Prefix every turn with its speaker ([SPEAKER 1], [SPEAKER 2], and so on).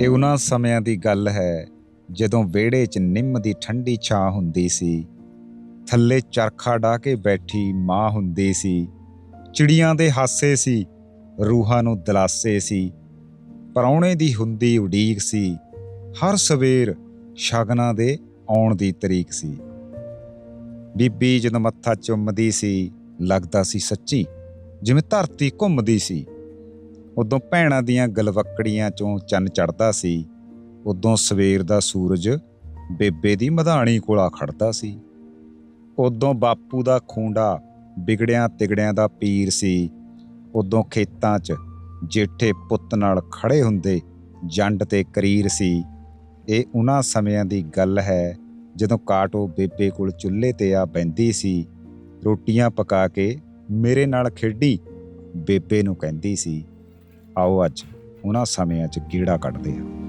[SPEAKER 1] ਇਹ ਉਹਨਾਂ ਸਮਿਆਂ ਦੀ ਗੱਲ ਹੈ, ਜਦੋਂ ਵਿਹੜੇ 'ਚ ਨਿੰਮ ਦੀ ਠੰਡੀ ਛਾਂ ਹੁੰਦੀ ਸੀ। ਥੱਲੇ ਚਰਖਾ ਢਾ ਕੇ ਬੈਠੀ ਮਾਂ ਹੁੰਦੀ ਸੀ। ਚਿੜੀਆਂ ਦੇ ਹਾਸੇ ਸੀ, ਰੂਹਾਂ ਨੂੰ ਦਲਾਸੇ ਸੀ। ਪਰੌਣੇ ਦੀ ਹੁੰਦੀ ਉਡੀਕ ਸੀ। ਹਰ ਸਵੇਰ ਸ਼ਗਨਾਂ ਦੇ ਆਉਣ ਦੀ ਤਰੀਕ ਸੀ। ਬੀਬੀ ਜਦੋਂ ਮੱਥਾ ਚੁੰਮਦੀ ਸੀ, ਲੱਗਦਾ ਸੀ ਸੱਚੀ ਜਿਵੇਂ ਧਰਤੀ ਘੁੰਮਦੀ ਸੀ। ਉਦੋਂ ਭੈਣਾਂ ਦੀਆਂ ਗਲਵੱਕੜੀਆਂ ਚੋਂ ਚੰਨ ਚੜਦਾ ਸੀ। ਉਦੋਂ ਸਵੇਰ ਦਾ ਸੂਰਜ ਬੇਬੇ ਦੀ ਮਧਾਣੀ ਕੋਲਾ ਖੜਦਾ ਸੀ। ਉਦੋਂ ਬਾਪੂ ਦਾ ਖੂੰਡਾ ਵਿਗੜਿਆਂ ਤਿਗੜਿਆਂ ਦਾ ਪੀਰ ਸੀ। ਉਦੋਂ ਖੇਤਾਂ 'ਚ ਜੇਠੇ ਪੁੱਤ ਨਾਲ ਖੜੇ ਹੁੰਦੇ ਜੰਡ ਤੇ ਕਰੀਰ ਸੀ। ਇਹ ਉਹਨਾਂ ਸਮਿਆਂ ਦੀ ਗੱਲ ਹੈ ਜਦੋਂ ਕਾਟੋ ਬੇਬੇ ਕੋਲ ਚੁੱਲ੍ਹੇ ਤੇ ਆ ਬੈੰਦੀ ਸੀ। ਰੋਟੀਆਂ ਪਕਾ ਕੇ ਮੇਰੇ ਨਾਲ ਖੇਡੀ, ਬੇਬੇ ਨੂੰ ਕਹਿੰਦੀ ਸੀ। ਆਓ ਅੱਜ ਉਹਨਾਂ ਸਮਿਆਂ 'ਚ ਕੀੜਾ ਕੱਢਦੇ ਹਾਂ।